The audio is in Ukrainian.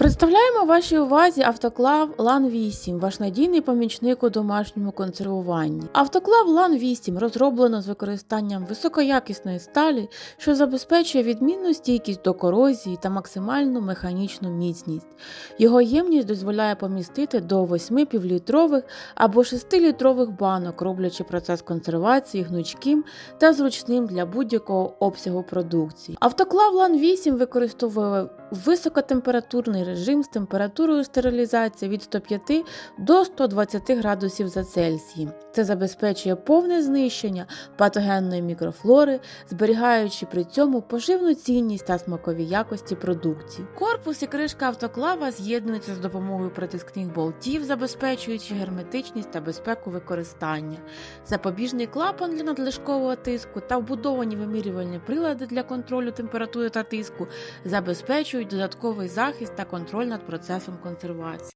Представляємо вашій увазі автоклав LAN 8, ваш надійний помічник у домашньому консервуванні. Автоклав LAN 8 розроблено з використанням високоякісної сталі, що забезпечує відмінну стійкість до корозії та максимальну механічну міцність. Його ємність дозволяє помістити до 8 півлітрових або 6-літрових банок, роблячи процес консервації гнучким та зручним для будь-якого обсягу продукції. Автоклав LAN 8 використовує високотемпературний режим з температурою стерилізації від 105 до 120 градусів за Цельсієм. Це забезпечує повне знищення патогенної мікрофлори, зберігаючи при цьому поживну цінність та смакові якості продукції. Корпус і кришка автоклава з'єднуються з допомогою притискних болтів, забезпечуючи герметичність та безпеку використання. Запобіжний клапан для надлишкового тиску та вбудовані вимірювальні прилади для контролю температури та тиску забезпечують додатковий захист та контроль над процесом консервації.